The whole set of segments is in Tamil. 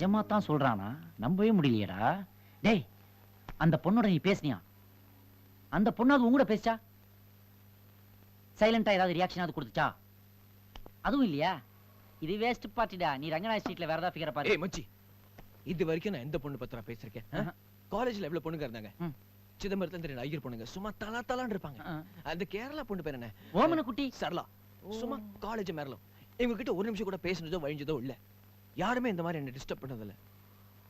நிஜமா தான் சொல்றானா? நம்பவே முடியலையேடா. டேய் அந்த பொண்ணோட நீ பேசுனியா? அந்த பொண்ணு அது உங்கூட பேசுச்சா? சைலண்டா ஏதாவது ரியாக்ஷன் கொடுத்துச்சா? அதுவும் இல்லையா? இது வேஸ்ட் பார்ட்டிடா நீ ரங்கநாத் ஸ்ட்ரீட்ல வேற ஏதாவது ஃபிகர பாரு. ஏய் மச்சி. இது வரைக்கும் நான் எந்த பொண்ணு பத்தி நான் பேசிருக்கேன். காலேஜ்ல எவ்வளவு பொண்ணுங்க இருந்தாங்க. சிதம்பரத்துல தெரியும் ஐயர் பொண்ணுங்க. சும்மா தலா தலான்னு இருப்பாங்க. அந்த கேரளா பொண்ணு பேர் என்ன? ஓமன குட்டி சரளா சும்மா காலேஜ் மேரலும் இவங்க கிட்ட ஒரு நிமிஷம் கூட பேசுனதோ வழிஞ்சதோ இல்ல. யாருமே இந்த மாதிரி என்ன டிஸ்டர்ப் பண்ணதில்ல.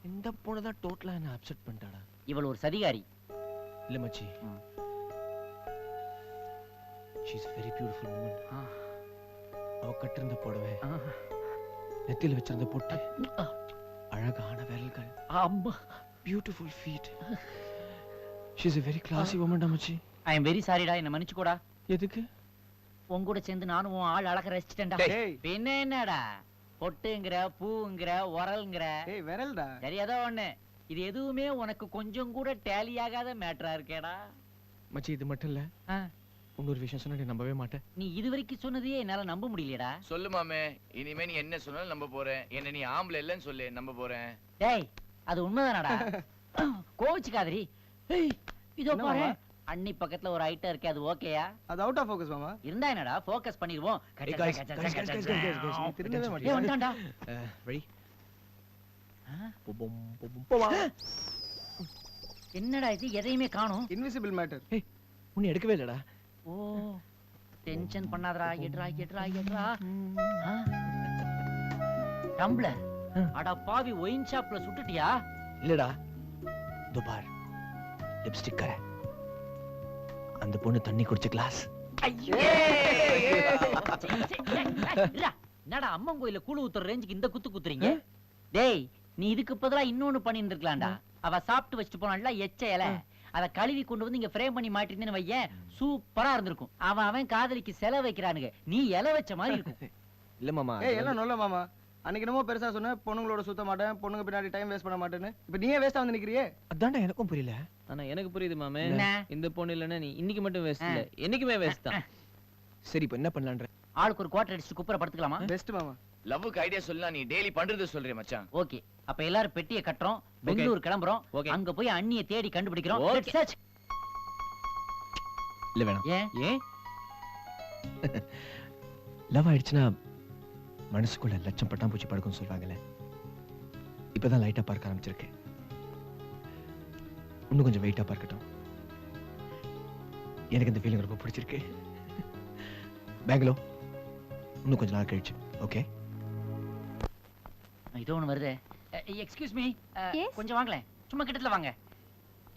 இந்த பொண்ணு தான் டோட்டலா என்ன அப்செட் பண்ணிட்டாடா. இவள் ஒரு சதிகாரி. இல்ல மச்சி. ம். She's very beautiful woman. ஆ. அவ கட்டிருந்த புடவை. நெத்தியில வச்சிருந்த பொட்டு அழகான விரல்கள். அம்மா. Beautiful feet she's a very classy woman டா மச்சி. ஐ எம் வெரி சாரிடா என்ன மன்னிச்சுக்கோடா. எதுக்கு? உன் கூட சேர்ந்து நானும் உன் ஆள் அழக ரசிச்சிட்டேன்டா. பின்ன என்னடா? பொட்டுங்கிற பூங்கிற உரல்ங்கிற. டேய் விரல்டா. சரி ஏதோ ஒண்ணு. இது எதுவுமே உனக்கு கொஞ்சம் கூட டேலி ஆகாத மேட்டரா இருக்கேடா. மச்சி இது மட்டும் இல்ல. இன்னொரு விஷயம் சொன்னா நம்பவே மாட்டேன் நீ இது வரைக்கும் சொன்னதையே என்னால நம்ப முடியலடா சொல்லு மாமே இனிமே நீ என்ன சொன்னாலும் நம்ப போறேன். என்ன நீ ஆம்பளை இல்லைன்னு சொல்லு நம்ப போறேன். டேய் அது உண்மைதானடா? கோவிச்சுக்காதரி ஏய் இதோ பாரு? அண்ணி பக்கத்துல ஒரு ஐட்டம் இருக்கு அது ஓகேயா அது அவுட் ஆஃப் ஃபோக்கஸ் மாமா. இருந்தா என்னடா ஃபோக்கஸ் பண்ணிடுவோம். Hey guys, guys, guys, guys, guys, guys, guys. நீ திருந்தவே ஏய் மாட்டியா வந்துட்டான்டா ரெடி ஆ? போவா என்னடா இது? எதையுமே காணோம். இன்விசிபிள் மேட்டர் உன்னை எடுக்கவே இல்லடா. ஓ டென்ஷன் பண்ணாதடா. எட்ரா எட்ரா எட்ரா? டம்ளர். அட பாவி ஒயின் ஷாப்ல சுட்டுட்டியா? இல்லடா. துபார் லிப்ஸ்டிக் கரை. அந்த பொண்ணு தண்ணி குடிச்ச கிளாஸ் என்னடா அம்மன் கோயில கூழு ஊத்துற ரேஞ்சுக்கு இந்த குத்து குத்துறீங்க டேய் நீ இதுக்கு பதிலா இன்னொன்னு பண்ணி இருந்திருக்கலாம்டா அவ சாப்பிட்டு வச்சுட்டு போனான்ல எச்ச இலை அத கழுவி கொண்டு வந்து இங்க ஃப்ரேம் பண்ணி மாட்டிருந்தேன்னு வையேன் சூப்பரா இருந்திருக்கும் அவன் அவன் காதலிக்கு செலவு வைக்கிறானுங்க நீ இலை வச்ச மாதிரி இருக்கும் இல்ல மாமா எல்லாம் நல்ல மாமா அன்னைக்கு என்னமோ பெருசா சொன்ன பொண்ணுங்களோட சுத்த மாட்டேன் பொண்ணுங்க பின்னாடி டைம் வேஸ்ட் பண்ண மாட்டேன்னு. இப்போ நீயே வேஸ்டா வந்து நிக்கிறியே? அதான்டா எனக்கும் புரியல. ஆனா எனக்கு புரியுது மாமே? இந்த பொண்ணு இல்லைன்னா நீ இன்னைக்கு மட்டும் வேஸ்ட் இல்ல. என்னைக்குமே வேஸ்ட் தான். சரி இப்ப என்ன பண்ணலான்ற? ஆளுக்கு ஒரு குவார்டர் அடிச்சுட்டு குப்புற படுத்துக்கலாமா? பெஸ்ட் மாமா. லவ்வுக்கு ஐடியா சொல்லலாம் நீ டெய்லி பண்றது சொல்றிய மச்சான். ஓகே. அப்ப எல்லாரும் பெட்டியை கட்டுறோம் பெங்களூர் கிளம்புறோம். அங்க போய் அண்ணிய தேடி கண்டுபிடிக்கிறோம். இல்ல வேணாம். ஏன்? ஏன்? லவ் ஆயிடுச்சுன்னா மனசுக்குள்ள லட்சம் பட்டாம்பூச்சி படுக்கும்னு சொல்லுவாங்கல்ல இப்பதான் லைட்டா பார்க்க ஆரம்பிச்சிருக்கு. இன்னும் கொஞ்சம் வெயிட்டா பார்க்கட்டும். எனக்கு இந்த ஃபீலிங் ரொம்ப பிடிச்சிருக்கு. பெங்களூர் இன்னும் கொஞ்ச நாள் கழிச்சு ஓகே இதோ ஒண்ணு வருது. Excuse me? கொஞ்சம் வாங்களேன். சும்மா கிட்டத்துல வாங்க.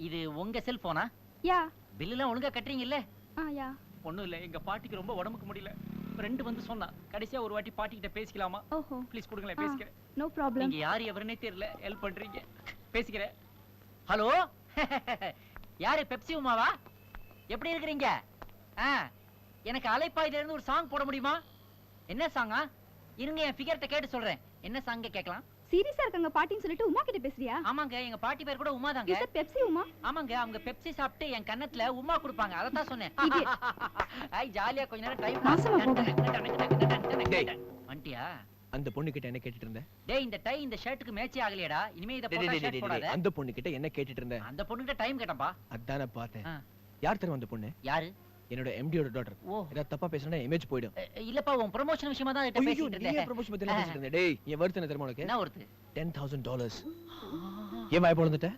இது உங்க செல்போனா யா. பில்லுலாம் ஒழுங்கா கட்டுறீங்கல்ல? ஆ யா. ஒண்ணும் இல்ல. எங்க பாட்டிக்கு ரொம்ப உடம்புக்கு முடியல. ஃப்ரெண்டு வந்து சொன்னா கடைசியா ஒரு வாட்டி பாட்டி கிட்ட பேசிக்கலாமா? ஓஹோ. ப்ளீஸ் கொடுங்களேன். பேசிக்கிறேன். நோ ப்ராப்ளம் நீங்க யாரு எவருன்னே தெரியல ஹெல்ப் பண்றீங்க. பேசிக்கிறேன். ஹலோ யாரு பெப்சி உமாவா? எப்படி இருக்கிறீங்க? ஆ எனக்கு அலைப்பாயில இருந்து ஒரு சாங் போட முடியுமா? என்ன சாங்கா இருங்க என் ஃபிகர்ட்ட கேட்டு சொல்றேன். என்ன சாங்க கேட்கலாம்? சீரியஸா இருக்காங்க பாட்டின்னு சொல்லிட்டு உமா கிட்ட பேசுறியா? ஆமாங்க எங்க பாட்டி பேர் கூட உமா தாங்க இஸ் இட் பெப்சி உமா? ஆமாங்க அவங்க பெப்சி சாப்பிட்டு என் கன்னத்துல உமா கொடுப்பாங்க. அதை தான் சொன்னேன். ஐ ஜாலியா கொஞ்ச நேரம் டைம் நாசமா போங்க. டேய். வந்துட்டியா அந்த பொண்ணு கிட்ட என்ன கேட்டுட்டு இருந்தேன் டேய் இந்த டை இந்த ஷர்ட்டுக்கு மேட்சே ஆகலையேடா. இனிமே இத போட்டா ஷர்ட் போடாத. அந்த பொண்ணு கிட்ட என்ன கேட்டுட்டு இருந்தேன் அந்த பொண்ணுகிட்ட டைம் கேட்டப்பா அதானே பார்த்தேன். யார் தெரியும் அந்த பொண்ணு? யாரு? என்னோட எம்டியோட டாட்டர் ஓ. ஏதாவது தப்பா பேசினா இமேஜ் போயிடும். இல்லப்பா உன் ப்ரமோஷன் விஷயமா தான் பேசிட்டு இருந்தேன். promotion பத்தி பேசிட்டு இருந்த? டேய், என் worth என்ன தெரியுமா உனக்கு? என்ன ஒருத்து 10,000 dollars. ஏன் வாய் பொளந்துட்ட?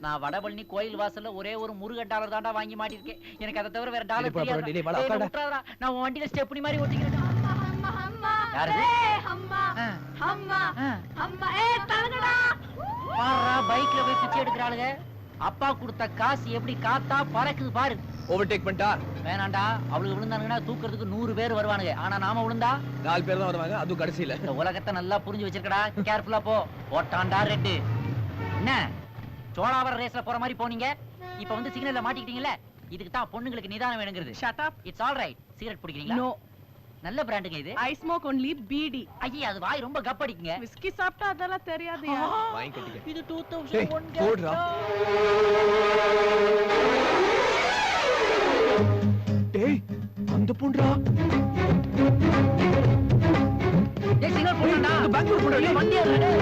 நான் வடபழனி கோயில் வாசல்ல ஒரே ஒரு முருகன் டாலர் தாண்டா வாங்கி மாட்டிருக்கேன். எனக்கு அதை தவிர வேற டாலர் டேய், போடா, போடா, டேய், டேய், வாடா, தெரியாது உட்காருடா. நான் உன் வண்டியில ஸ்டெப்னி மாதிரி ஓட்டிக்கிறேன் யாரது ஆ, ஆ. பாருடா பைக்ல போய் பிச்சை எடுக்கிறாளுங்க அப்பா கொடுத்த காசு எப்படி காத்தா பறக்குது பாரு. Overtake பண்ணிட்டா? வேணாண்டா. அவளுக்கு விழுந்தானுங்கன்னா தூக்குறதுக்கு நூறு பேர் வருவானுங்க. ஆனா நாம விழுந்தா? நாலு பேர் தான் வருவாங்க, அதுவும் கடைசியில. இந்த உலகத்தை நல்லா புரிஞ்சு வச்சிருக்கடா. கேர்ஃபுல்லா போ. போட்டான்டா ரெட்டு. என்ன? சோழாவர ரேஸ்ல போற மாதிரி போனீங்க? இப்ப வந்து சிக்னல்ல மாட்டிக்கிட்டீங்கல்ல? இதுக்கு தான் பொண்ணுங்களுக்கு நிதானம் வேணுங்கிறது. Shut up. It's all right cigarette பிடிக்கிறீங்களா. நல்ல பிராண்டுங்க இது. ஐ ஸ்மோக் ஒன்லி பிடி ஐயா அது வாய் ரொம்ப கப்படிக்குங்க விஸ்கி சாப்பிட்டா அதெல்லாம் தெரியாது இது 2001 போடுறா. டேய் அந்த பொண்ணுடா. டேய் சிங்கர் பொண்ணுடா இந்த பெங்களூர் பொண்ணு. வண்டியா இல்லடா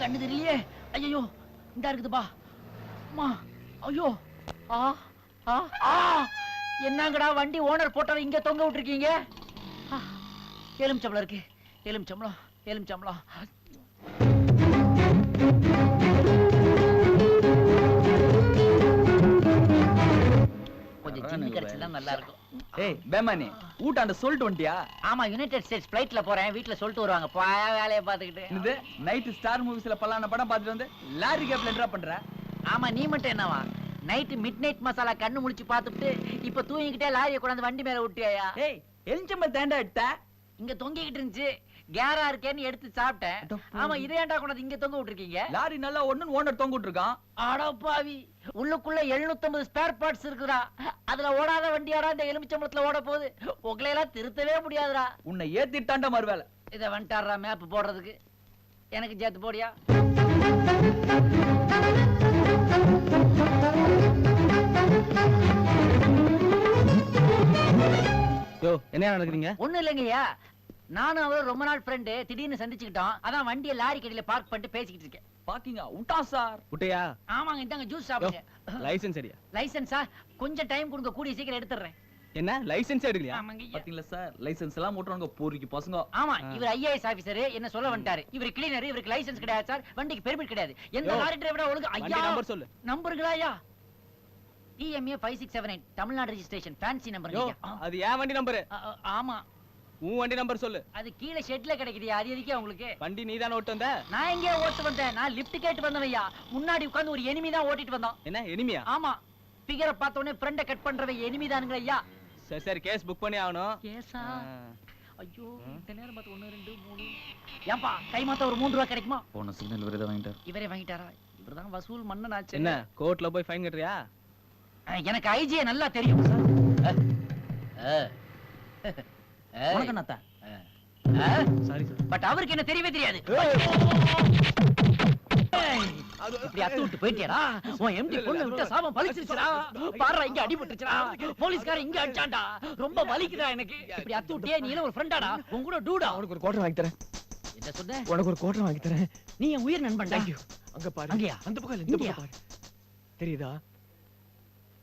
கண்ணு தெரியலையே. ஐயோ இந்த இருக்குதுப்பா அம்மா ஐயோ. ஆ ஆ ஆ. என்னங்கடா வண்டி ஓனர் போட்டால் இங்கே தொங்க விட்டுருக்கீங்க? ஆ, எலுமிச்சம்பளம் இருக்கு. எலுமிச்சம்பளம் எலுமிச்சம்பளம் கொஞ்சம் ஜிம்மி கிடைச்சா நல்லா இருக்கும். ஏய் பேமானி ஊட்டாண்ட சொல்லிட்டு வந்துட்டியா ஆமா யுனைடெட் ஸ்டேட்ஸ் ஃபிளைட்ல போறேன். வீட்ல சொல்லிட்டு வருவாங்க. போ வேலையை பார்த்துக்கிட்டு. இது நைட் ஸ்டார் மூவிஸ்ல பல்லான படம் பார்த்துட்டு வந்து லாரி கேப்ல என்ன பண்ற? ஆமா நீ மட்டும் என்னவா? நைட்டு மிட் நைட் மசாலா கண்ணு முழிச்சு பார்த்துட்டு இப்ப தூங்கிக்கிட்டே லாரியை கொண்டாந்து வண்டி மேல விட்டியாயா ஏய் எலிச்சம்பல் தேண்டா எடுத்த? இங்க தொங்கிக்கிட்டு இருந்துச்சு. கேரா இருக்கேன்னு எடுத்து சாப்பிட்டேன். ஆமா இதே ஏன்டா கொண்டாந்து இங்க தொங்க விட்டுருக்கீங்க? லாரி நல்லா ஒண்ணு ஓனர் தொங்கிட்டு இருக்கான் அடப்பாவி உள்ளுக்குள்ள 750 ஸ்பேர் பார்ட்ஸ் இருக்குடா அதுல ஓடாத வண்டியாடா இந்த எலுமிச்சம்பளத்துல ஓட போகுது. உங்களை எல்லாம் திருத்தவே முடியாதுடா. உன்னை ஏத்திட்டாண்டா மறுவேலை. இத வந்துட்டாரா மேப் போடுறதுக்கு. எனக்கு சேர்த்து போடியா? யோ என்ன நடக்குறீங்க ஒண்ணும் இல்லைங்கய்யா. நானும் அவரும் ரொம்ப நாள் ஃப்ரெண்டு திடீர்னு சந்திச்சுக்கிட்டோம். அதான் வண்டியை லாரி கடையில பார்க் பண்ணிட்டு பேசிக்கிட்டு இருக்கேன். பாக்கிங்க விட்டா சார் குட்டையா? ஆமாங்க இந்தாங்க ஜூஸ் சாப்பிடுங்க. லைசென்ஸ் சரியா லைசென்ஸா கொஞ்சம் டைம் கொடுங்க கூடிய சீக்கிரம் எடுத்துறேன் என்ன? லைசென்ஸ் எடுக்கலையா. பாத்தீங்களா சார் லைசென்ஸ் எல்லாம் ஓட்டுறாங்க போரிக்கு பசங்க. ஆமா இவர் ஐஏஎஸ் ஆபீசர் என்ன சொல்ல வந்துட்டாரு. இவர் கிளீனர் இவருக்கு லைசென்ஸ் கிடையாது சார் வண்டிக்கு பெர்மிட் கிடையாது. எந்த லாரி டிரைவரா ஒழுங்கு ஐயா நம்பர் சொல்லு. நம்பருங்களா ஐயா? T M A five six seven eight Tamil Nadu registration fancy number அது ஏன் வண்டி நம்பர் ஆமா. உன் வண்டி நம்பர் சொல்லு. அது கீழே ஷெட்ல கிடைக்குது அது எதுக்கே உங்களுக்கு? வண்டி நீ தானே ஓட்டு வந்த? நான் எங்கேயோ ஓட்டு வந்தேன். நான் லிஃப்ட் கேட்டு வந்தவையா? முன்னாடி உட்கார்ந்து ஒரு எனிமி தான் ஓட்டிட்டு வந்தோம். என்ன எனிமியா ஆமா. பிகரை பார்த்த உடனே ஃப்ரெண்ட கட் பண்றவன் எனிமி தானுங்களா ஐயா. சரி சரி கேஸ் புக் பண்ணி ஆகணும். கேசா ஆ. ஐயோ இந்த நேரம் பார்த்து ஒண்ணு ரெண்டு மூணு. ஏன்பா கை மாத்த ஒரு மூணு ரூபா கிடைக்குமா? போன சிக்னல் விருதை வாங்கிட்டார். இவரே வாங்கிட்டாரா? இவர்தான் வசூல் மன்னன் ஆச்சு. என்ன கோர்ட்ல போய் ஃபைன் கட்டுறியா? எனக்கு ஐஜியை நல்லா தெரியும் சாரி சார் பட் அவருக்கு என்ன தெரியவே தெரியாது. இப்படி அத்து விட்டு போயிட்டியாடா. உன் எம்டி பொண்ணு விட்ட சாபம் பழிச்சிருச்சுடா. பாடுறா இங்க அடிபட்டுச்சுடா போலீஸ்காரன் இங்க அடிச்சான்டா. ரொம்ப வலிக்குதா எனக்கு. இப்படி அத்து விட்டியே நீ ஒரு ஃப்ரெண்டாடா உன் கூட டூடா. உனக்கு ஒரு கோட்டர் வாங்கி தரேன் என்ன சொன்ன? உனக்கு ஒரு கோட்டர் வாங்கி தரேன் நீ என் உயிர் நண்பன்டா. தேங்க்யூ அங்க பாரு. அங்கயா? அந்த பக்கம் இல்ல இந்த இங்கயா? பக்கம் பாரு. தெரியுதா?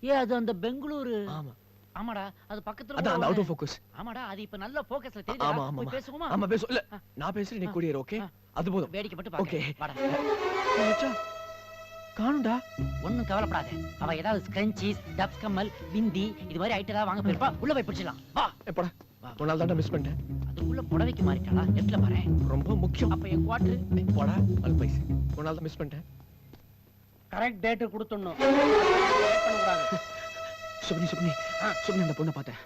ஏ அது அந்த பெங்களூரு ஆமா. ஆமாடா அது பக்கத்துல அதான் அந்த அவுட் ஆஃப் ஃபோக்கஸ் ஆமாடா அது இப்ப நல்ல போக்கஸ்ல ஆமா தெரியுதா? ஆமா போய் பேசுவோமா? ஆமா பேசு இல்ல நான் பேசுறேன் நீ கூடியர் ஓகே. அது போதும். வேடிக்கை மட்டும் ஓகே பாக்க வாடா. மச்சான் காணும்டா. ஒண்ணும் கவலைப்படாத. அவ ஏதாவது ஸ்கிரன்ச்சீஸ் டப்ஸ் கம்மல் பிந்தி இது மாதிரி ஐட்டம் ஏதாவது வாங்க போயிருப்பா. உள்ள போய் பிடிச்சிடலாம். வா. எப்படா ஒரு நாள் தான்டா மிஸ் பண்ணிட்டேன். அதுக்குள்ள புடவைக்கு மாறிட்டாளா நெட்ல பாரு ரொம்ப முக்கியம். அப்ப என் குவாட்ரு ஏய், போடா. அது பைசு. ஒரு நாள் தான் மிஸ் பண்ணிட்டேன். கரெக்ட் டேட்டு கொடுத்துடணும். சுப்னி சுப்னி சுப்னி அந்த பொண்ணை பார்த்தேன்.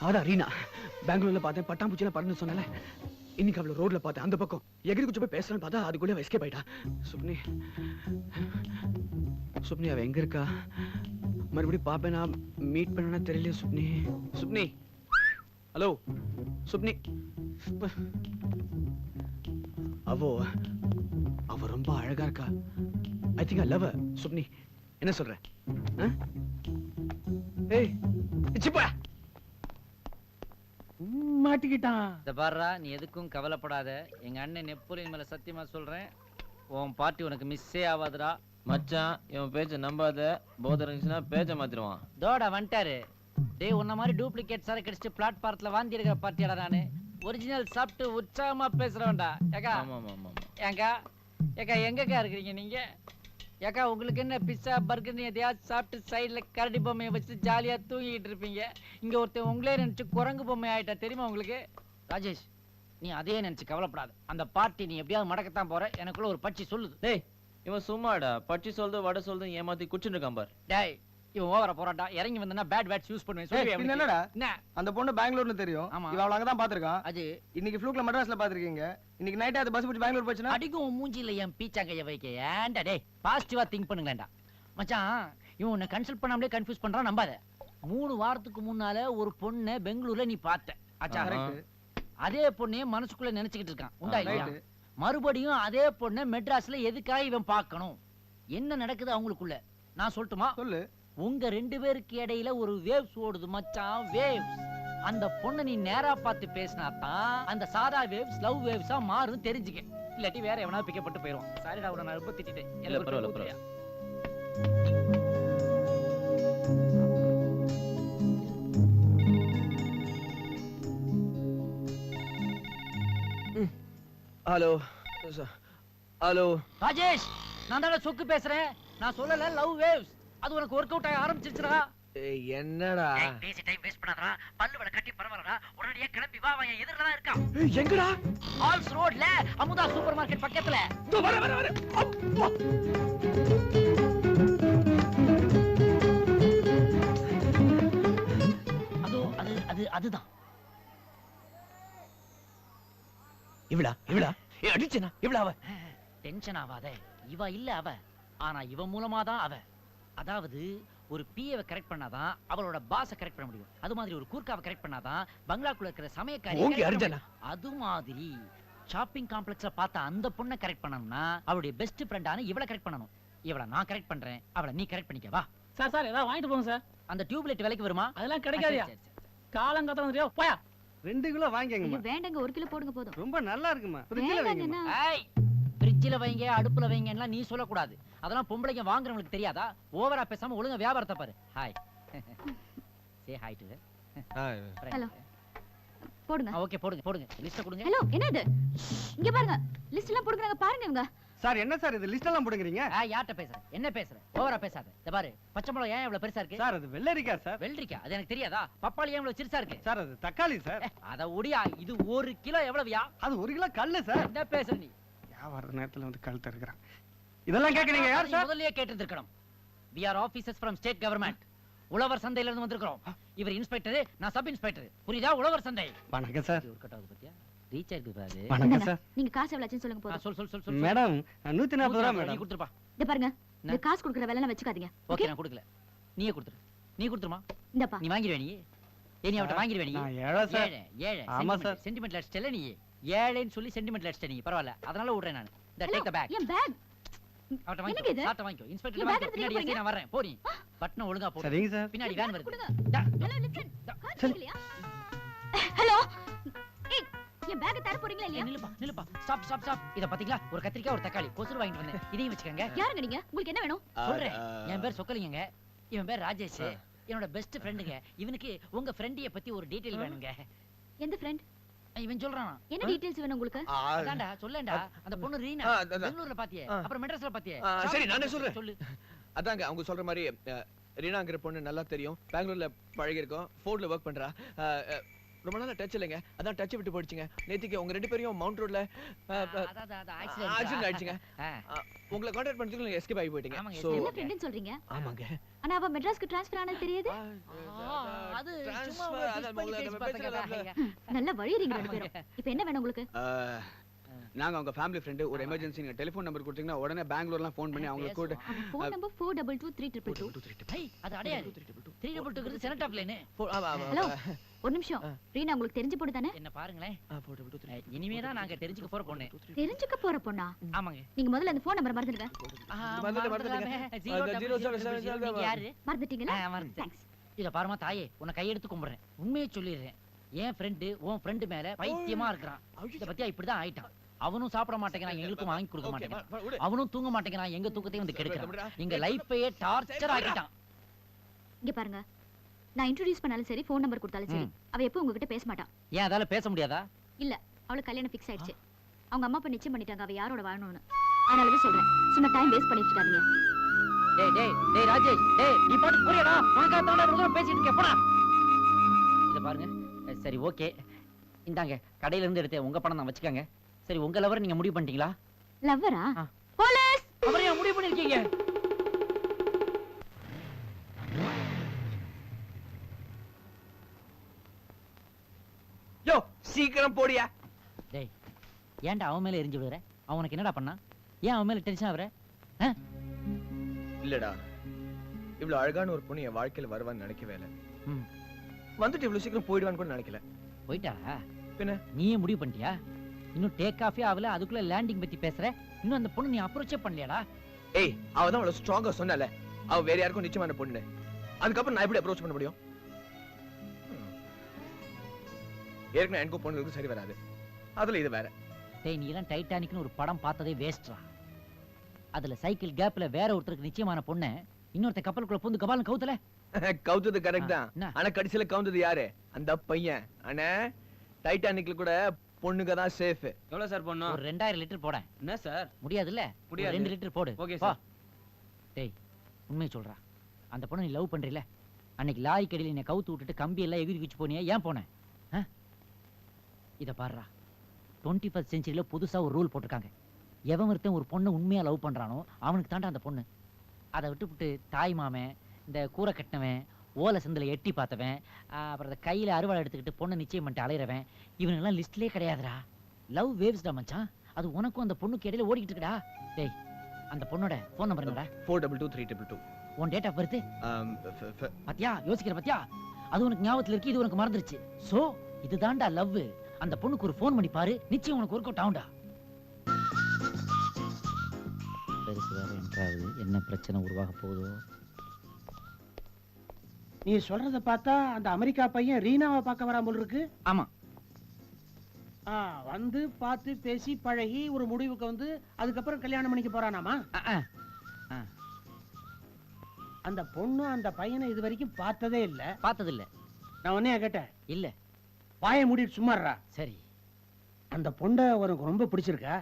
அதான் ரீனா. பெங்களூர்ல பார்த்தேன். பட்டாம்பூச்சியில பறந்து சொன்னல இன்னைக்கு அவளை ரோட்ல பார்த்தேன். அந்த பக்கம். எகிரி குச்சி போய் பேசுறேன்னு பார்த்தா அதுக்குள்ளே எஸ்கேப் ஆயிட்டா. சுப்னி சுப்னி அவ எங்க இருக்கா? மறுபடியும் பாப்பேன் மீட் பண்ணனா தெரியல சுப்னி சுப்னி ஹலோ சுப்னி அவோ அவ ரொம்ப அழகா இருக்கா. ஐ திங்க் ஐ லவ் சுப்னி என்ன சொல்ற? ஆ? மாட்டிக்கிட்டான். இந்த பாருடா நீ எதுக்கும் கவலைப்படாத. எங்க அண்ணன் நெப்போலியன் மேல சத்தியமா சொல்றேன். உன் பார்ட்டி உனக்கு மிஸ்ஸே ஆகாதுடா மச்சான் இவன் பேச்ச நம்பாத. போதை இருந்துச்சுன்னா பேச்ச மாத்திருவான் தோடா வந்துட்டாரு. டேய் உன்ன மாதிரி டூப்ளிகேட் சரக்கு அடிச்சுட்டு பிளாட்பாரத்துல வாந்தி எடுக்கிற பார்ட்டியாடா நானு. ஒரிஜினல் சாப்பிட்டு உற்சாகமா பேசுறவன்டா. ஏக்கா ஆமா ஆமா ஆமா ஆமா. ஏங்கா ஏக்கா எங்கக்கா இருக்கிறீங்க நீங்க? ஏக்கா உங்களுக்கு என்ன பிஸ்ஸா பர்கர் எதையாவது சாப்பிட்டு சைடுல கரடி பொம்மையை வச்சு ஜாலியா தூங்கிட்டு இருப்பீங்க? இங்க ஒருத்தன் உங்களே நினைச்சு குரங்கு பொம்மை ஆயிட்டா தெரியுமா உங்களுக்கு? ராஜேஷ் நீ அதே நினைச்சு கவலைப்படாத. அந்த பார்ட்டி நீ எப்படியாவது மடக்கத்தான் போற. எனக்குள்ள ஒரு பட்சி சொல்லுது. டேய் இவன் சும்மாடா. பச்சி சொல்றது வடை சொல்றது ஏமாத்தி குடிச்சுட்டு இருக்கான் பார். டேய் இவன் ஓவர போறான்டா. இறங்கி வந்தனா பேட் வேட்ஸ் யூஸ் பண்ணுவேன். சொல்லுவேன். என்னடா? என்ன? அந்த பொண்ணு பெங்களூர்னு தெரியும். இவ அவள அங்கதான் பாத்திருக்கான் அது. இன்னைக்கு ஃப்ளூக்ல மெட்ராஸ்ல பாத்திருக்கீங்க இன்னைக்கு நைட் அது பஸ் பிடிச்சி பெங்களூர் போச்சுன்னா? அடிக்கும் மூஞ்சில என் பீச்சாங்கைய வைக்க. ஏன்டா டேய் பாசிட்டிவா திங்க் பண்ணுங்களேன்டா. மச்சான் இவன் உன்னை கன்சல்ட் பண்ணாமலே கன்ஃபியூஸ் பண்றான் நம்பாத. மூணு வாரத்துக்கு முன்னால ஒரு பொண்ணை பெங்களூர்ல நீ பார்த்த. ஆச்சா அதே பொண்ணையே மனசுக்குள்ள நினைச்சுக்கிட்டு இருக்கான். உண்டா இல்லையா? மறுபடியும் அதே பொண்ணை மெட்ராஸ்ல எதுக்காக இவன் பார்க்கணும்? என்ன நடக்குது அவங்களுக்குள்ள? நான் சொல்லட்டுமா? சொல்லு. உங்க ரெண்டு பேருக்கு இடையில ஒரு வேவ்ஸ் ஓடுது மச்சான் வேவ்ஸ் அந்த பொண்ணை நீ நேரா பார்த்து பேசினா தான் அந்த சாதா வேவ்ஸ் லவ் வேவ்ஸா மாறும் தெரிஞ்சுக்க. இல்லாட்டி வேற எவனா பிக்கப்பட்டு போயிடும் சாரிடா உன நான் ரொம்ப திட்டிட்டேன். இல்ல, பரவாயில்ல? Hello hello. ராஜேஷ் நான் தானே சொக்கு பேசுறேன். நான் சொல்லல லவ் வேவ்ஸ் அது உனக்கு ஒர்க் அவுட் ஆக ஆரம்பிச்சிருச்சுடா. என்னடா? பேசி டைம் வேஸ்ட் பண்ணாதடா. பல்லு வட கட்டி பரவாயில்லடா. உடனடியா கிளம்பி வா அவன் எதிரில தான் இருக்கான். எங்கடா? ஆல்ஸ் ரோட்ல அமுதா சூப்பர் மார்க்கெட் பக்கத்துல. இதோ வர வர வர. அப்பா. அதோ அது அது அதுதான். இவளா இவளா? ஏ அடிச்சனா? இவளா அவ? டென்ஷன் ஆகாத இவ இல்ல அவ. ஆனா இவ மூலமா தான் அவ. அதாவது ஒரு பிஏவை கரெக்ட் பண்ணாதான் அவளோட பாஸ கரெக்ட் பண்ண முடியும். அது மாதிரி ஒரு கூர்க்காவை கரெக்ட் பண்ணாதான் பங்களாக்குள்ள இருக்கிற சமயக்காரி. அது மாதிரி ஷாப்பிங் காம்ப்ளெக்ஸ்ல பார்த்த அந்த பொண்ணை கரெக்ட் பண்ணணும்னா அவளுடைய பெஸ்ட் ஃப்ரெண்டான இவளை கரெக்ட் பண்ணணும். இவளை நான் கரெக்ட் பண்றேன். அவளை நீ கரெக்ட் பண்ணிக்க வா. சார் சார் ஏதாவது வாங்கிட்டு போங்க சார். அந்த டியூப்லைட் விலைக்கு வருமா? அதெல்லாம் கிடைக்காதியா. காலங்காத்தம் வந்துட்டியா போயா. ரெண்டு கிலோ வாங்கிக்கங்கம்மா. வேண்டாங்க ஒரு கிலோ போடுங்க போதும். ரொம்ப நல்லா இருக்குமா ஃப்ரிட்ஜில் வைங்க அடுப்புல வைங்கன்னா நீ சொல்லக்கூடாது. அதெல்லாம் பொம்பளைங்க வாங்குறவங்களுக்கு தெரியாதா? ஓவரா பேசாம ஒழுங்கா வியாபாரத்தை பாரு. Hi say hi to Hello. போடுங்க. ஓகே போடுங்க போடுங்க. லிஸ்ட் கொடுங்க. ஹலோ என்ன இது இங்க பாருங்க. லிஸ்ட் எல்லாம் போடுறாங்க பாருங்க இவங்க. சார் என்ன சார் இது? லிஸ்ட் எல்லாம் போடுங்கிறீங்க ஆ யார்கிட்ட பேசுற? என்ன பேசுற? ஓவரா பேசாத. இந்த பாரு. பச்சை மிளகா ஏன் இவ்வளவு பெருசா இருக்கு? சார் அது வெள்ளரிக்கா சார் வெள்ளரிக்கா அது எனக்கு தெரியாதா? பப்பாளி ஏன் இவ்வளவு சிறுசா இருக்கு? சார் அது தக்காளி சார் அத ஒடியா. இது ஒரு கிலோ எவ்வளவுயா? அது ஒரு கிலோ கல்லு சார் என்ன பேசுற நீ? வியாபார நேரத்துல வந்து கழுத்து இருக்கிறான் இதெல்லாம் கேட்குறீங்க யார் சார்? முதல்லயே கேட்டிருக்கணும் we are officers from state government உழவர் சந்தையில இருந்து வந்திருக்கிறோம். இவர் இன்ஸ்பெக்டர் நான் சப் இன்ஸ்பெக்டர் புரியுதா? உழவர் சந்தை. வணக்கம் சார். இது ஒரு கட்டாவது பத்தியா? ரீச் ஆயிருக்கு பாரு வணக்கம் சார். நீங்க காசு எவ்வளவு சொல்லுங்க போதும். சொல் சொல் சொல் சொல் மேடம் நூத்தி நாற்பது ரூபா நீ மேடம். கொடுத்துருப்பா. இந்த பாருங்க. இந்த காசு கொடுக்குற வேலை வச்சுக்காதீங்க. ஓகே நான் கொடுக்கல. நீயே கொடுத்துரு. நீ கொடுத்துருமா? இந்தப்பா. நீ வாங்கிடுவே நீ? ஏ நீ அவட்ட வாங்கிடுவே நீ? நான் ஏழை சார். ஏழை ஏழை. ஆமா சார். சென்டிமெண்ட் அடிச்சிட்டல நீ? ஏழைன்னு சொல்லி சென்டிமெண்ட் அடிச்சிட்ட பரவாயில்ல. அதனால விடுறேன் நான். இந்த டேக் த பேக் என் பேக் அவட்ட இது? சாட்ட வாங்கிக்கோ. இன்ஸ்பெக்டர் bag பின்னாடி ஏசி நான் வரேன் போ நீ பட்டனை ஒழுங்கா போடு. சரிங்க சார். பின்னாடி வேன் வருது. Hello listen hello. ஏய் என் பேக் தர போறீங்களா இல்லையா? நில்லுப்பா நில்லுப்பா. ஸ்டாப் ஸ்டாப் ஸ்டாப் இத பாத்தீங்களா? ஒரு கத்திரிக்காய் ஒரு தக்காளி. கொசுறு வாங்கிட்டு வந்தேன். இதையும் வச்சுக்கோங்க. யாருங்க நீங்க? உங்களுக்கு என்ன வேணும்? சொல்றேன். என் பேர் சொக்கலிங்கங்க. இவன் பேர் ராஜேஷ். என்னோட பெஸ்ட் ஃப்ரெண்டுங்க இவனுக்கு உங்க ஃப்ரெண்டிய பத்தி ஒரு டீடைல் வேணுங்க. எந்த ஃப்ரெண்ட் இவன் சொல்றான்? என்ன டீடைல்ஸ் வேணும் உங்களுக்கு? அதான்டா சொல்லேன்டா. அந்த பொண்ணு ரீனா. பெங்களூர்ல பாத்தியே. அப்புறம் மெட்ராஸ்ல பாத்தியே. சரி, நானே சொல்றேன். சொல்லு. அதாங்க அவங்க சொல்ற மாதிரி ரீனாங்கிற பொண்ணு நல்லா தெரியும். பெங்களூர்ல பழகி இருக்கோம் ஃபோர்ட்ல ஒர்க் பண்றா. ரொம்ப நாளா டச் இல்லைங்க. அதான் டச் விட்டு போயிடுச்சுங்க. நேத்திக்கு உங்க ரெண்டு பேரையும் மவுண்ட் ரோட்ல ஆக்சிடென்ட் ஆயிடுச்சுங்க. உங்களை கான்டாக்ட் பண்ணிட்டு நீங்க எஸ்கேப் ஆகி போயிட்டீங்க. சோ என்ன ஃப்ரெண்ட்னு சொல்றீங்க? ஆமாங்க. ஆனா அவ மெட்ராஸ்க்கு ட்ரான்ஸ்ஃபர் ஆனது தெரியுது? அது சும்மா நல்லா வழியறீங்க ரெண்டு பேரும். இப்போ என்ன வேணும் உங்களுக்கு? நாங்க அவங்க ஃபேமிலி ஃப்ரெண்டு ஒரு எமர்ஜென்சி நீங்க டெலிஃபோன் நம்பர் கொடுத்தீங்கன்னா உடனே பெங்களூர்லாம் ஃபோன் பண்ணி அவங்களை கூட phone number four double two three triple two ஐய், அது அடையாது த்ரீ டபுள் டூ செனட் ஆஃப் லைனு ஹலோ ஒரு நிமிஷம். ரீனா உங்களுக்கு தெரிஞ்ச பொண்ணு தானே? என்ன பாருங்களேன். இனிமே தான் நாங்க தெரிஞ்சுக்க போற பொண்ணு. தெரிஞ்சுக்க போற பொண்ணா? ஆமாங்க. நீங்க முதல்ல அந்த ஃபோன் நம்பர் மறந்துடுங்க. மறந்துட்டீங்களா. தேங்க்ஸ் இத பாருமா தாயே உன்னை கையெடுத்து கும்பிடுறேன். உண்மையை சொல்லிடுறேன். என் ஃப்ரெண்டு உன் ஃப்ரெண்டு மேல பைத்தியமா இருக்கிறான். இத பத்தியா இப்படிதான் ஆயிட்டான். அவனும் சாப்பிட மாட்டேங்கிறான் எங்களுக்கும் வாங்கி கொடுக்க மாட்டேங்கிறான். அவனும் தூங்க மாட்டேங்கிறான் எங்க தூக்கத்தையும் வந்து கெடுக்கிறான். எங்க லைஃபையே டார்ச்சர் ஆக்கிட்டான். இங்க பாருங்க. நான் இன்ட்ரோடியூஸ் பண்ணாலும் சரி ஃபோன் நம்பர் கொடுத்தாலும் சரி அவ எப்போ உங்ககிட்ட பேச மாட்டான் ஏன் அதால பேச முடியாதா? இல்ல அவளுக்கு கல்யாணம் ஃபிக்ஸ் ஆயிடுச்சு. அவங்க அம்மா அப்பா நிச்சயம் பண்ணிட்டாங்க அவ யாரோட வாழணும்னு. அதனால தான் சொல்றேன் சும்மா டைம் வேஸ்ட் பண்ணிட்டு இருக்காதீங்க. டேய் டேய் டேய் ராஜேஷ் டேய் நீ பாட்டு புரியடா. உனக்கா தாண்டா இவ்வளவு பேசிட்டு இருக்க போடா. இத பாருங்க. சரி ஓகே. இந்தாங்க கடையில இருந்து எடுத்தேன் உங்க பணம் தான் வச்சுக்கோங்க. சரி உங்க லவர் நீங்க முடிவு பண்ணிட்டீங்களா? லவ்வரா ஆ. போலீஸ் ஏன் முடிவு பண்ணிருக்கீங்க? யோ சீக்கிரம் போடியா. டேய் ஏன்டா அவன் மேல எரிஞ்சு விடுற அவனுக்கு என்னடா பண்ணா ஏன் அவன் மேல டென்ஷன் ஆகுற? ஆ? இல்லடா. இவ்வளவு அழகான ஒரு பொண்ணு என் வாழ்க்கையில வருவான்னு நினைக்கவே இல்ல. ம். வந்துட்டு இவ்வளவு சீக்கிரம் போயிடுவான்னு கூட நினைக்கல. போயிட்டாளா? பின்ன? நீயே முடிவு பண்ணிட்டியா? இன்னும் டேக் ஆஃபே ஆகல அதுக்குள்ள லேண்டிங் பத்தி பேசுற. இன்னும் அந்த பொண்ணு நீ அப்ரோச்சே பண்ணலையாடா? ஏய் அவ தான் அவ்வளவு ஸ்ட்ராங்கா சொன்னால. அவ வேற யாருக்கும் நிச்சயமான பொண்ணு. அதுக்கப்புறம் நான் எப்படி அப்ரோச் பண்ண முடியும்? ஏற்கனவே எனக்கும் பொண்ணுங்களுக்கும் சரி வராது. அதுல இது வேற. டேய் நீ எல்லாம் டைட்டானிக்னு ஒரு படம் பார்த்ததே வேஸ்ட்ரா அதுல சைக்கிள் கேப்ல வேற ஒருத்தருக்கு நிச்சயமான பொண்ணு இன்னொருத்த கப்பலுக்குள்ள பூந்து கபாலம் கவுத்தல. கவுத்தது கரெக்ட் தான்? ஆனா கடைசியில கவுந்தது யாரு? அந்த பையன். அண்ணே டைட்டானிக்ல கூட பொண்ணுங்க தான் சேஃப் எவ்வளவு சார் பண்ணும்? ஒரு ரெண்டாயிரம் லிட்டர் போட என்ன சார் முடியாதுல்ல? முடியாது. ரெண்டு லிட்டர் போடு. ஓகே. சார் டேய் உண்மையை சொல்றா. அந்த பொண்ணு நீ லவ் பண்றீல அன்னைக்கு லாரி கடையில் என்னை கவுத்து விட்டுட்டு கம்பி எல்லாம் எகுதி குச்சி போனியா? ஏன் போனேன் ஆ? இத பாருடா. டுவெண்ட்டி ஃபஸ்ட் செஞ்சுரியில் புதுசா ஒரு ரூல் போட்டிருக்காங்க. எவன் ஒருத்தன் ஒரு பொண்ணை உண்மையா லவ் பண்றானோ அவனுக்கு தாண்டா அந்த பொண்ணு. அதை விட்டுவிட்டு தாய் மாமன் இந்த கூரை கட்டினவன் ஓலை செந்தில் எட்டி பார்த்தவன் அப்புறம் கையில அறுவாள் எடுத்துக்கிட்டு பொண்ணை நிச்சயம் பண்ணிட்டு அலையிறவன். இவனுங்கெல்லாம் லிஸ்ட்லயே கிடையாதுடா. லவ் வேவ்ஸ்டா மச்சான். அது உனக்கும் அந்த பொண்ணுக்கு இடையில ஓடிக்கிட்டு இருக்குடா. டேய் அந்த பொண்ணோட ஃபோன் நம்பர் என்னடா? Four double two three double two உன் டேட் ஆஃப் பர்த் பாத்தியா? யோசிக்கிற பாத்தியா? அது உனக்கு ஞாபகத்துல இருக்கு இது உனக்கு மறந்துருச்சு. சோ இதுதான்டா லவ் அந்த பொண்ணுக்கு ஒரு ஃபோன் பண்ணி பாரு. நிச்சயம் உனக்கு ஒர்க் அவுட் ஆகும்டா. பெருசு வேற என்றாவது என்ன பிரச்சனை உருவாக போகுதோ? நீ சொல்றத பார்த்தா அந்த அமெரிக்கா பையன் ரீனாவை பார்க்க வராம போல இருக்கு. ஆமா. ஆ, வந்து பார்த்து பேசி பழகி ஒரு முடிவுக்கு வந்து அதுக்கப்புறம் கல்யாணம் பண்ணிக்க போறானாமா? அந்த பொண்ணு அந்த பையனை இது வரைக்கும் பார்த்ததே இல்ல. பார்த்தது இல்ல நான் உன்னையா கேட்டேன்? இல்ல. வாயை மூடிட்டு சும்மாடுறா சரி. அந்த பொண்ணை உனக்கு ரொம்ப பிடிச்சிருக்கா?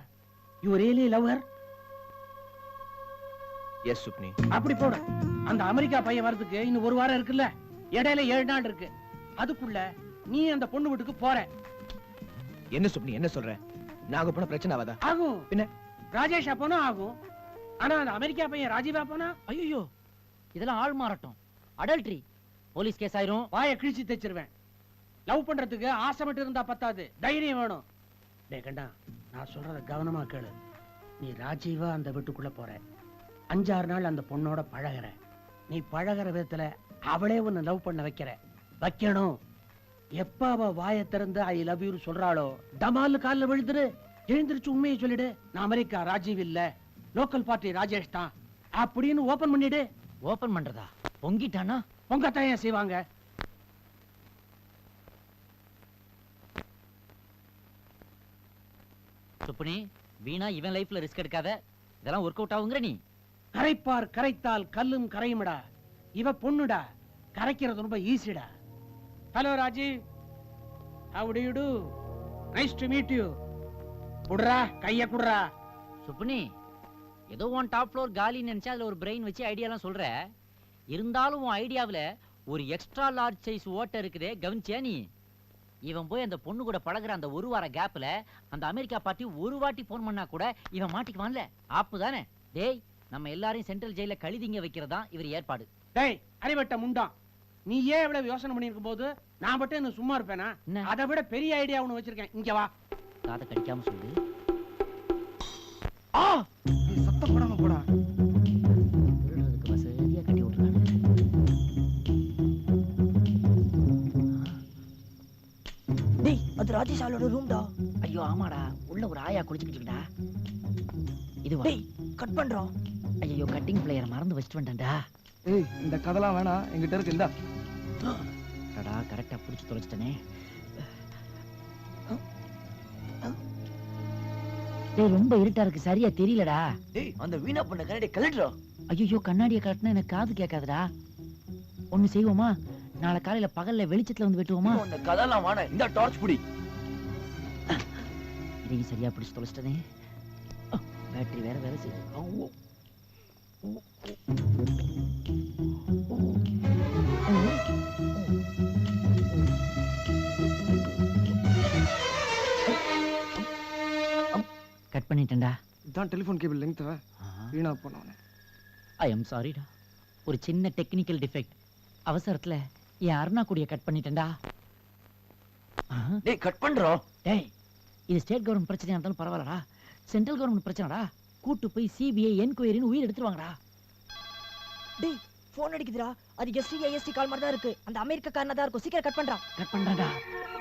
யூ ரியலி லவர் எஸ் சுப்னி அப்படி போடு. அந்த அமெரிக்கா பையன் வரதுக்கு இன்னும் ஒரு வாரம் இருக்குல்ல? இடையில ஏழு நாள் இருக்கு. அதுக்குள்ள நீ அந்த பொண்ணு வீட்டுக்கு போற. என்ன சுப்னி என்ன சொல்ற? நாங்க போன பிரச்சனை ஆகாதா? ஆகும். பின்ன? ராஜேஷ் அப்பனா ஆகும். ஆனா அந்த அமெரிக்கா பையன் ராஜீவ் அப்பனா ஐயோ இதெல்லாம் ஆள் மாறட்டும். அடல்ட்ரி போலீஸ் கேஸ் ஆயிரும். வாயை கிழிச்சு தைச்சிருவேன். லவ் பண்றதுக்கு ஆசை மட்டும் இருந்தா பத்தாது. தைரியம் வேணும். டேய் கண்டா நான் சொல்றத கவனமா கேளு. நீ ராஜீவா அந்த வீட்டுக்குள்ள போற. அஞ்சாறு நாள் அந்த பொண்ணோட பழகுற நீ பழகுற விதத்துல அவளே உன்னை லவ் பண்ண வைக்கிற. வைக்கணும். எப்ப அவ வாயை திறந்து ஐ லவ் யூ சொல்றாளோ டமால் கால்ல விழுந்துரு. எழுந்திருச்சு உண்மையை சொல்லிடு. நான் அமெரிக்கா ராஜீவ் இல்ல. லோக்கல் பார்ட்டி ராஜேஷ் தான். அப்படின்னு ஓபன் பண்ணிடு. ஓபன் பண்றதா? பொங்கிட்டானா? உங்க தான் செய்வாங்க? சுப்புனி வீணா இவன் லைஃப்ல ரிஸ்க் எடுக்காத. இதெல்லாம் ஒர்க் அவுட் ஆகுங்கிற நீ. கரைப்பார் கரைத்தால் கல்லும் கரையுமடா. இவ பொண்ணுடா. கரைக்கிறது ரொம்ப ஈஸிடா hello Rajiv how do you nice to meet you குடுறா கைய குடுறா. சுப்புனி ஏதோ உன் டாப் ஃப்ளோர் காலின்னு நினைச்சா அதுல ஒரு பிரெயின் வச்சு ஐடியாலாம் சொல்ற. இருந்தாலும் உன் ஐடியாவில் ஒரு எக்ஸ்ட்ரா லார்ஜ் சைஸ் ஓட்டை இருக்குதே கவனிச்சியா நீ? இவன் போய் அந்த பொண்ணு கூட பழகுற அந்த ஒரு வார கேப்ல அந்த அமெரிக்கா பார்ட்டி ஒரு வாட்டி போன் பண்ணா கூட இவன் மாட்டிக்குவான்ல. ஆப்பு தானே. டேய் நம்ம எல்லாரையும் சென்ட்ரல் ஜெயில கழுதிங்க வைக்கிறதா இவர் ஏற்பாடு. டேய் அறிவட்ட முண்டான் நீ ஏன் இவ்வளவு யோசனை பண்ணிருக்கும் போது நான் மட்டும் இன்னும் சும்மா இருப்பேனா? அதை விட பெரிய ஐடியா ஒண்ணு வச்சிருக்கேன். இங்க வா. காதை கடிக்காம சொல்லு. ஆ! சத்தம் போடாம போடா. விடுறதுக்கு வசதியா கட்டி விட்டுறாங்க டேய் அது ராஜேஷ் ஆளோட ரூம்டா ஐயோ ஆமாடா. உள்ள ஒரு ஆயா குளிச்சுக்கிட்டு. இருக்குடா இதுவா டேய் கட் பண்றோம். ஐயோ கட்டிங் பிளேயரை மறந்து வச்சுட்டு வந்துட்டேன்டா. ஏய் இந்த கதெல்லாம் வேணாம் எங்கிட்ட இருக்கு இந்தா. அடடா கரெக்டா புடிச்சு தொலைச்சிட்டனே. டேய் ரொம்ப இருட்டா இருக்கு சரியா தெரியலடா. டேய் அந்த வீணா பண்ண கரடி கலட்டுறா ஐயோ கண்ணாடியை காட்டினா எனக்கு காது கேட்காதுடா. ஒண்ணு செய்வோமா? நாளை காலையில பகல்ல வெளிச்சத்துல வந்து வெட்டுவோமா? அந்த கதெல்லாம் வேணாம் இந்த டார்ச் புடி. இதையும் சரியா பிடிச்சு தொலைச்சிட்டனே. பேட்டரி வேற வேலை செய்யுது ஐயோ. கட் பண்ணிட்டேன்டா. இதான் டெலிஃபோன் கேபிள் லெங்க் வீணா போனவனே. ஐ எம் சாரிடா ஒரு சின்ன டெக்னிக்கல் டிஃபெக்ட் அவசரத்துல என் அருணாக்குடிய கட் பண்ணிட்டேன்டா. டேய் கட் பண்றோம். டேய் இது ஸ்டேட் கவர்மெண்ட் பிரச்சனையா இருந்தாலும் பரவாயில்லடா. சென்ட்ரல் கவர்மெண்ட் பிரச்சனைடா. கூட்டு போய் சிபிஐ என்கொயரின்னு உயிர் எடுத்துருவாங்கடா. டேய் போன் அடிக்குதுடா. அது எஸ்டி ஐஎஸ்டி கால் மாதிரி தான் இருக்கு. அந்த அமெரிக்கா காரனா தான் இருக்கும். சீக்கிரம் கட் பண்றான். கட் பண்றேன்டா.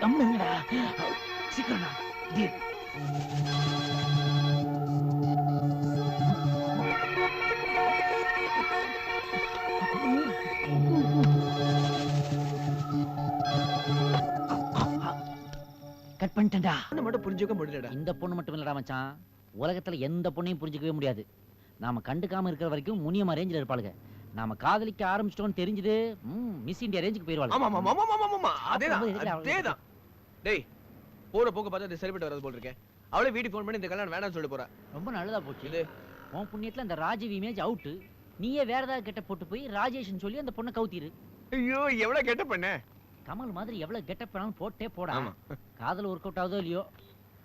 கம்முன்னு இருங்கடா சீக்கிரம்டா. இது கட் பண்ணிட்டேன்டா. பொண்ணு மட்டும் புரிஞ்சுக்க முடியலடா. இந்த பொண்ணு மட்டும் இல்லடா மச்சான். உலகத்துல எந்த பொண்ணையும் புரிஞ்சுக்கவே முடியாது. நாம கண்டுக்காம இருக்கிற வரைக்கும் முனியம்மா ரேஞ்சில் இருப்பாளுங்க. நாம காதலிக்க ஆரம்பிச்சிட்டோம்னு தெரிஞ்சது மிஸ் இந்தியா ரேஞ்சுக்கு போயிருவாங்க ஆமா ஆமா ஆமா ஆமா ஆமா அதேதான். அப்ப எதுக்குடா அவளை அதேதான். டேய் போற போக்க பார்த்தா இது சரிப்பட்டு வராது போல் இருக்கேன் அவளே வீட்டுக்கு ஃபோன் பண்ணி இந்த கல்யாணம் வேணாம்னு சொல்லிட்டு போறா. ரொம்ப நல்லதா போச்சு. இது. உன் புண்ணியத்துல அந்த ராஜீவ் இமேஜ் அவுட்டு நீயே வேற ஏதாவது கெட்ட போட்டு போய் ராஜேஷ்னு சொல்லி அந்த பொண்ணை கவுத்திரு. ஐயோ எவ்வளவு கெட்ட பண்ண? கமல் மாதிரி எவ்வளவு கெட்டப் வேணாலும் போட்டே போடா. ஆமா. காதல் ஒர்க் அவுட் ஆகுதோ இல்லையோ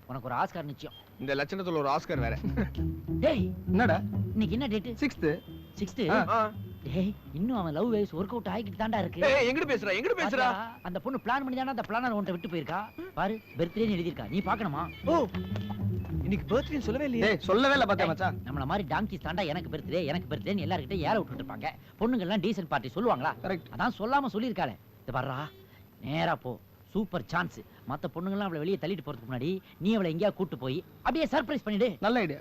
உனக்கு ஒரு ஆஸ்கார் நிச்சயம். இந்த லட்சணத்துல ஒரு ஆஸ்கர் வேற. டேய் என்னடா? இன்னைக்கு என்ன டேட் சிக்ஸ்த்து சிக்ஸ்த் ஆ. டேய் இன்னும் அவன் லவ் வேவ்ஸ் ஒர்க் அவுட் ஆகிட்டு தான்டா இருக்கு. ஏய் எங்கிட்டு பேசுறா? எங்கிட்டு பேசுறா? அந்த பொண்ணு பிளான் பண்ணி தானே அந்த பிளானர் உன்ட்ட விட்டு போயிருக்கா? பாரு பர்த்டேன்னு எழுதியிருக்கா. நீ பார்க்கணுமா? ஓ இன்னைக்கு பர்த்டே சொல்லவே இல்லையே. டேய் சொல்லவே இல்ல பார்த்தேன் மச்சான். நம்மள மாதிரி டாங்கிஸ் தாண்டா எனக்கு பர்த்டே எனக்கு பர்த்டேன்னு எல்லார்கிட்ட ஏற விட்டுட்டு இருப்பாங்க பொண்ணுங்க எல்லாம் டீசன்ட் பார்ட்டி சொல்லுவாங்களா? கரெக்ட் அதான் சொல்லாம சொல்லியிருக்காளே. இது பாருடா நேரா போ. சூப்பர் சான்ஸ் மத்த பொண்ணுங்கலாம் அவளை வெளியே தள்ளிட்டு போறதுக்கு முன்னாடி நீ அவளை எங்கேயா கூட்டு போய் அப்படியே சர்ப்ரைஸ் பண்ணிடு. நல்ல ஐடியா